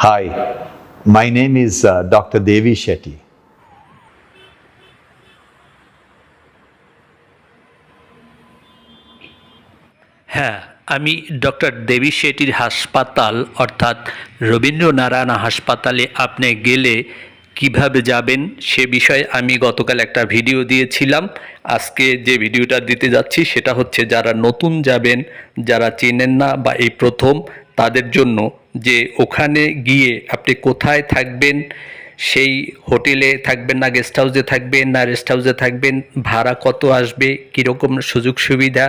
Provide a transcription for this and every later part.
Hi, my name is uh, Dr. Devi Shetty. হ্যাঁ আমি doctor দেবী শেঠির হাসপাতাল অর্থাৎ রবীন্দ্রনারায়ণ হাসপাতালে আপনি গেলে কীভাবে যাবেন সে বিষয়ে আমি গতকাল একটা ভিডিও দিয়েছিলাম আজকে যে ভিডিওটা দিতে যাচ্ছি সেটা হচ্ছে যারা নতুন যাবেন যারা চেনেন না বা এই প্রথম তাদের জন্য যে ওখানে গিয়ে আপনি কোথায় থাকবেন, সেই হোটেলে থাকবেন না গেস্ট হাউসে থাকবেন না রেস্ট হাউসে থাকবেন, ভাড়া কত আসবে, কীরকম সুযোগ সুবিধা,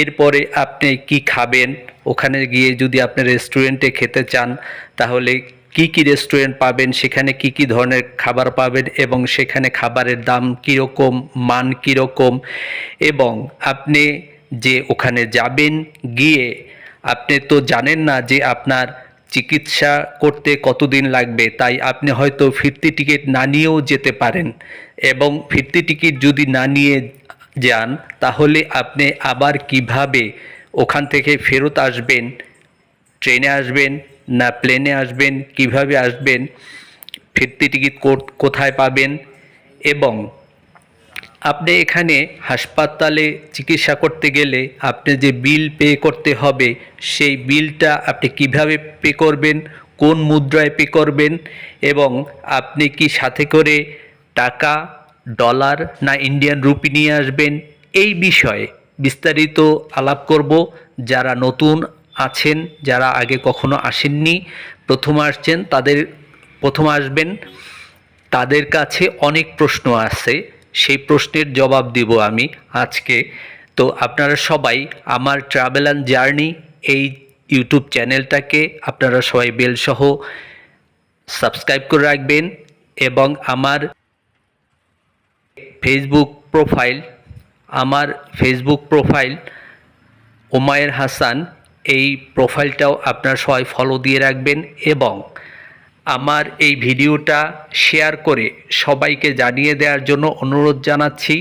এরপরে আপনি কি খাবেন, ওখানে গিয়ে যদি আপনি রেস্টুরেন্টে খেতে চান, তাহলে কি কি রেস্টুরেন্ট পাবেন, সেখানে কি কি ধরনের খাবার পাবেন এবং সেখানে খাবারের দাম কীরকম, মান কীরকম, এবং আপনি যে ওখানে যাবেন, গিয়ে আপনি তো জানেন না যে আপনার চিকিৎসা করতে কতদিন লাগবে, তাই আপনি হয়তো ফিরতি টিকিট না নিয়েও যেতে পারেন। এবং ফিরতি টিকিট যদি না নিয়ে যান, তাহলে আপনি আবার কীভাবে ওখান থেকে ফেরত আসবেন? ট্রেনে আসবেন না প্লেনে আসবেন? কীভাবে আসবেন? ফিরতি টিকিট কোট- কোথায় পাবেন? এবং আপনি এখানে হাসপাতালে চিকিৎসা করতে গেলে আপনি যে বিল পে করতে হবে, সেই বিলটা আপনি কীভাবে পে করবেন, কোন মুদ্রায় পে করবেন এবং আপনি কি সাথে করে টাকা, ডলার না ইন্ডিয়ান রুপি নিয়ে আসবেন, এই বিষয়ে বিস্তারিত আলাপ করব। যারা নতুন আছেন, যারা আগে কখনো আসেননি, প্রথম আসছেন, তাদের, প্রথম আসবেন, তাদের কাছে অনেক প্রশ্ন আছে। সেই প্রশ্নের জবাব দিব আমি আজকে। তো আপনারা সবাই আমার ট্রাভেল অ্যান্ড জার্নি এই ইউটিউব চ্যানেলটাকে আপনারা সবাই বেলসহ সাবস্ক্রাইব করে রাখবেন এবং আমার ফেসবুক প্রোফাইল আমার ফেসবুক প্রোফাইল ওমায়ের হাসান এই প্রোফাইলটাও আপনারা সবাই ফলো দিয়ে রাখবেন এবং আমার এই ভিডিওটা শেয়ার করে সবাইকে জানিয়ে দেওয়ার জন্য অনুরোধ জানাচ্ছি।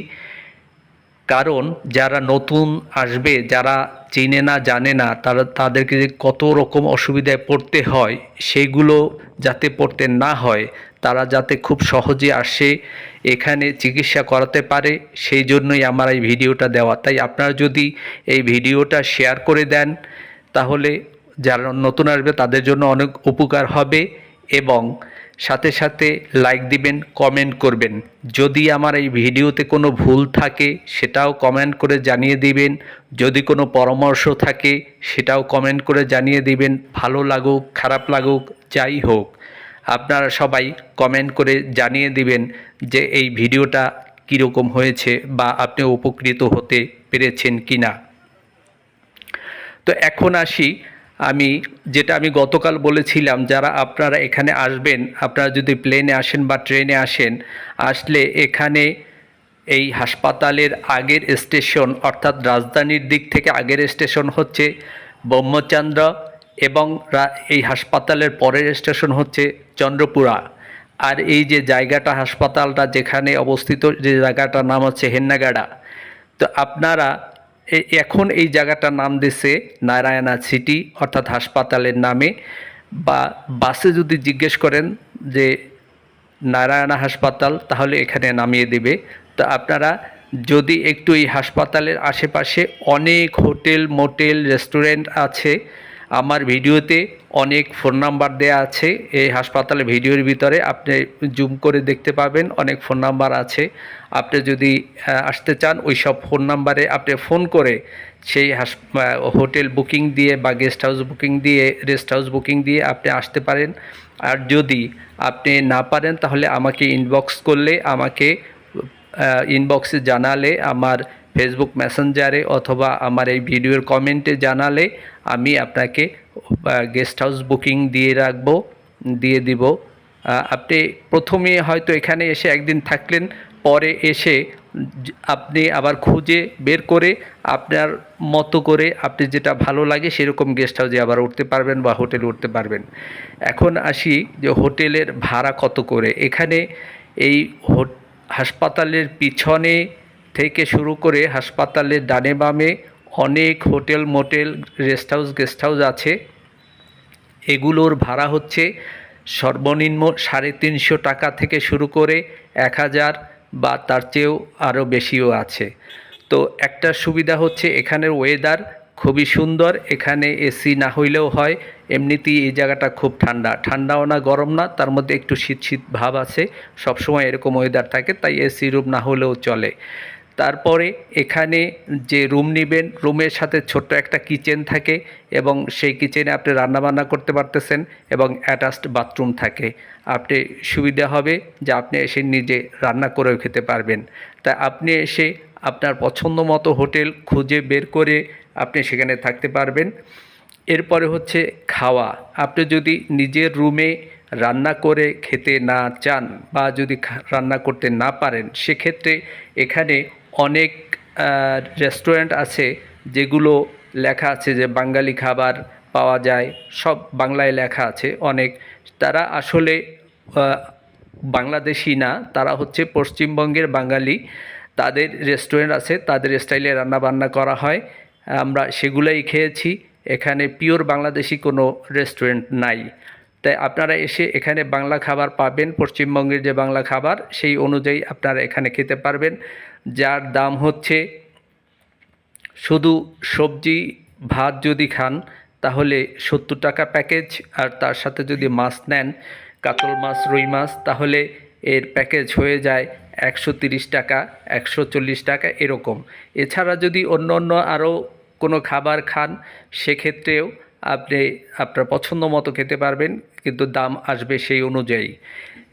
কারণ যারা নতুন আসবে, যারা চেনে না, জানে না, তারা তাদেরকে যে কত রকম অসুবিধায় পড়তে হয় সেইগুলো যাতে পড়তে না হয়, তারা যাতে খুব সহজে আসে, এখানে চিকিৎসা করাতে পারে, সেই জন্যই আমার এই ভিডিওটা দেওয়া। তাই আপনারা যদি এই ভিডিওটা শেয়ার করে দেন, তাহলে যারা নতুন আসবে, তাদের জন্য অনেক উপকার হবে। এবং সাথে সাথে লাইক দিবেন কমেন্ট করবেন। যদি আমার এই ভিডিওতে কোনো ভুল থাকে, সেটাও কমেন্ট করে জানিয়ে দিবেন। যদি কোনো পরামর্শ থাকে, সেটাও কমেন্ট করে জানিয়ে দিবেন। ভালো লাগুক, খারাপ লাগুক, যাই হোক, আপনারা সবাই কমেন্ট করে জানিয়ে দিবেন যে এই ভিডিওটা কীরকম হয়েছে বা আপনি উপকৃত হতে পেরেছেন কি না তো এখন আসি আমি, যেটা আমি গতকাল বলেছিলাম, যারা আপনারা এখানে আসবেন, আপনারা যদি প্লেনে আসেন বা ট্রেনে আসেন, আসলে এখানে এই হাসপাতালের আগের স্টেশন অর্থাৎ রাজধানীর দিক থেকে আগের স্টেশন হচ্ছে ব্রহ্মচন্দ্র এবং এই হাসপাতালের পরের স্টেশন হচ্ছে চন্দ্রপুরা। আর এই যে জায়গাটা, হাসপাতালটা যেখানে অবস্থিত, যে জায়গাটার নাম হচ্ছে হেন্নাগাড়া। তো আপনারা এখন এই জায়গাটা নাম দিছে নারায়ণা সিটি, অর্থাৎ হাসপাতালের নামে। বা বাসে যদি জিজ্ঞেস করেন যে, নারায়ণা হাসপাতাল তাহলে এখানে নামিয়ে দেবে। তো আপনারা যদি একটু এই হাসপাতালের আশেপাশে অনেক হোটেল, মোটেল, রেস্টুরেন্ট আছে আমার ভিডিওতে অনেক ফোন নাম্বার দেয়া আছে। এই হাসপাতালের ভিডিওর ভিতরে আপনি জুম করে দেখতে পাবেন, অনেক ফোন নাম্বার আছে। আপনি যদি আসতে চান, ওই সব ফোন নাম্বারে আপনি ফোন করে সেই হাস হোটেল বুকিং দিয়ে বা গেস্ট হাউস বুকিং দিয়ে রেস্ট হাউস বুকিং দিয়ে আপনি আসতে পারেন। আর যদি আপনি না পারেন, তাহলে আমাকে ইনবক্স করলে, আমাকে ইনবক্সে জানালে আমার ফেসবুক মেসেঞ্জারে অথবা আমার এই ভিডিওর কমেন্টে জানালে আমি আপনাকে গেস্ট হাউস বুকিং দিয়ে রাখব, দিয়ে দিব। আপনি প্রথমে হয়তো এখানে এসে একদিন থাকলেন, পরে এসে আপনি আবার খুঁজে বের করে আপনার মতো করে আপনি যেটা ভালো লাগে সেরকম গেস্ট হাউসে আবার উঠতে পারবেন বা হোটেলে উঠতে পারবেন। এখন আসি যে হোটেলের ভাড়া কত করে? এখানে এই হাসপাতালের পিছনে থেকে শুরু করে হাসপাতালের ডানে বামে অনেক hotel, motel rest house guest house আছে। এগুলোর ভাড়া হচ্ছে সর্বনিম্ন সাড়ে তিনশো টাকা থেকে শুরু করে এক হাজার বা তার চেয়েও আরও বেশিও আছে। তো একটা সুবিধা হচ্ছে এখানের ওয়েদার খুবই সুন্দর, এখানে এসি না হইলেও হয়, এমনিতেই এই জায়গাটা খুব ঠান্ডা। ঠান্ডাও না, গরম না, তার মধ্যে একটু শীত শীত ভাব আছে। সবসময় এরকম ওয়েদার থাকে, তাই এসি রুম না হলেও চলে। তারপরে এখানে যে রুম নেবেন, রুমের সাথে ছোট্ট একটা কিচেন থাকে এবং সেই কিচেনে আপনি রান্নাবান্না করতে পারতেছেন এবং অ্যাটাচড বাথরুম থাকে। আপনি সুবিধা হবে যে আপনি এসে নিজে রান্না করেও খেতে পারবেন। তা আপনি এসে আপনার পছন্দ মতো হোটেল খুঁজে বের করে আপনি সেখানে থাকতে পারবেন। এরপরে হচ্ছে খাওয়া। আপনি যদি নিজের রুমে রান্না করে খেতে না চান বা যদি রান্না করতে না পারেন, সেক্ষেত্রে এখানে অনেক রেস্টুরেন্ট আছে যেগুলো লেখা আছে যে বাঙালি খাবার পাওয়া যায়, সব বাংলায় লেখা আছে অনেক। তারা আসলে বাংলাদেশি না, তারা হচ্ছে পশ্চিমবঙ্গের বাঙালি। তাদের রেস্টুরেন্ট আছে, তাদের স্টাইলে রান্না বান্না করা হয়। আমরা সেগুলোই খেয়েছি, এখানে পিওর বাংলাদেশি কোনো রেস্টুরেন্ট নাই। তাই আপনারা এসে এখানে বাংলা খাবার পাবেন, পশ্চিমবঙ্গের যে বাংলা খাবার, সেই অনুযায়ী আপনারা এখানে খেতে পারবেন। যার দাম হচ্ছে, শুধু সবজি, ভাত যদি খান, তাহলে সত্তর টাকা প্যাকেজ। আর তার সাথে যদি মাছ নেন, কাতল মাছ, রুই মাছ, তাহলে এর প্যাকেজ হয়ে যায় একশো টাকা, একশো চল্লিশ টাকা এরকম। এছাড়া যদি অন্য অন্য আরও কোনো খাবার খান, সেক্ষেত্রেও আপনি আপনার পছন্দ মতো খেতে পারবেন, কিন্তু দাম আসবে সেই অনুযায়ী।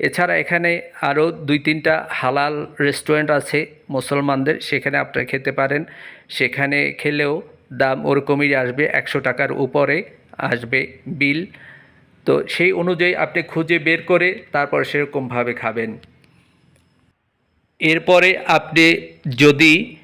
এছাড়া এখানে আরও দুই তিনটা হালাল রেস্টুরেন্ট আছে মুসলমানদের, সেখানে আপনারা খেতে পারেন। সেখানে খেলেও দাম ওরকমই আসবে, একশো টাকার উপরে আসবে বিল। তো সেই অনুযায়ী আপনি খুঁজে বের করে তারপর সেরকমভাবে খাবেন। এরপরে আপনি যদি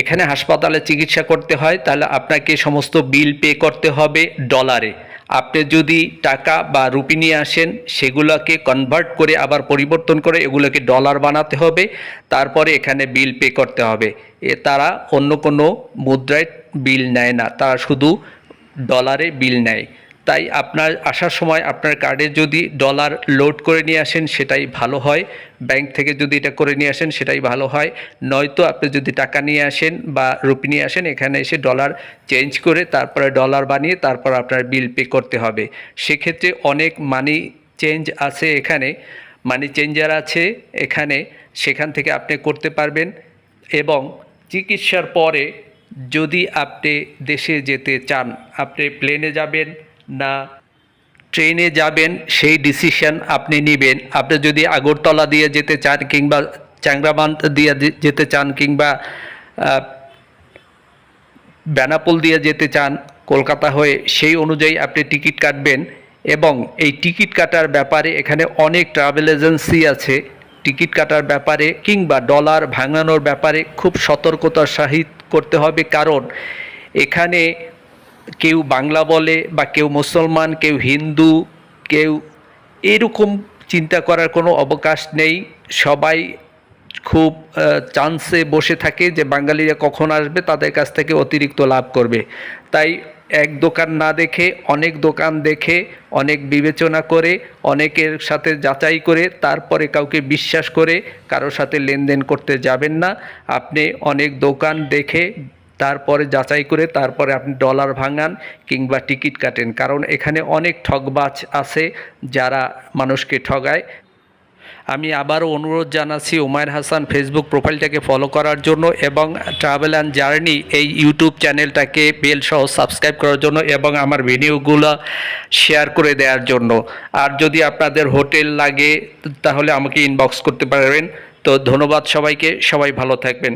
এখানে হাসপাতালে চিকিৎসা করতে হয়, তাহলে আপনাকে সমস্ত বিল পে করতে হবে ডলারে। আপনি যদি টাকা বা রুপি নিয়ে আসেন, সেগুলোকে কনভার্ট করে আবার পরিবর্তন করে এগুলোকে ডলার বানাতে হবে, তারপরে এখানে বিল পে করতে হবে। এ তারা অন্য কোনো মুদ্রায় বিল নেয় না, তারা শুধু ডলারে বিল নেয়। তাই আপনার আসার সময় আপনার কার্ডে যদি ডলার লোড করে নিয়ে আসেন, সেটাই ভালো হয়। ব্যাংক থেকে যদি এটা করে নিয়ে আসেন, সেটাই ভালো হয়। নয়তো আপনি যদি টাকা নিয়ে আসেন বা রুপি নিয়ে আসেন, এখানে এসে ডলার চেঞ্জ করে তারপরে ডলার বানিয়ে তারপর আপনার বিল পে করতে হবে। সেক্ষেত্রে অনেক মানি চেঞ্জ আছে এখানে। মানি চেঞ্জার আছে এখানে। সেখান থেকে আপনি করতে পারবেন। এবং চিকিৎসার পরে যদি আপনি দেশে যেতে চান, আপনি প্লেনে যাবেন না ট্রেনে যাবেন, সেই ডিসিশন আপনি নেবেন। আপনি যদি আগরতলা দিয়ে যেতে চান কিংবা চ্যাংরাবান্ধ দিয়ে যেতে চান কিংবা বেনাপোল দিয়ে যেতে চান কলকাতা হয়ে, সেই অনুযায়ী আপনি টিকিট কাটবেন এবং এই টিকিট কাটার ব্যাপারে এখানে অনেক ট্রাভেল এজেন্সি আছে। টিকিট কাটার ব্যাপারে কিংবা ডলার ভাঙানোর ব্যাপারে খুব সতর্কতার সাহিত করতে হবে। কারণ এখানে কেউ বাংলা বলে বা কেউ মুসলমান, কেউ হিন্দু, কেউ এরকম চিন্তা করার কোনো অবকাশ নেই। সবাই খুব চান্সে বসে থাকে যে বাঙালিরা কখন আসবে, তাদের কাছ থেকে অতিরিক্ত লাভ করবে। তাই এক দোকান না দেখে, অনেক দোকান দেখে, অনেক বিবেচনা করে, অনেকের সাথে যাচাই করে, তারপরে কাউকে বিশ্বাস করে, কারোর সাথে লেনদেন করতে যাবেন না। আপনি অনেক দোকান দেখে তারপরে যাচাই করে তারপরে আপনি ডলার ভাঙান কিংবা টিকিট কাটেন। কারণ এখানে অনেক ঠগবাজ আছে যারা মানুষকে ঠগায়। আমি আবারও অনুরোধ জানাচ্ছি উমায়ের হাসান ফেসবুক প্রোফাইলটাকে ফলো করার জন্য এবং ট্রাভেল অ্যান্ড জার্নি এই ইউটিউব চ্যানেলটাকে বেল সহ সাবস্ক্রাইব করার জন্য এবং আমার ভিডিওগুলো শেয়ার করে দেওয়ার জন্য। আর যদি আপনাদের হোটেল লাগে, তাহলে আমাকে ইনবক্স করতে পারবেন। তো ধন্যবাদ সবাইকে, সবাই ভালো থাকবেন।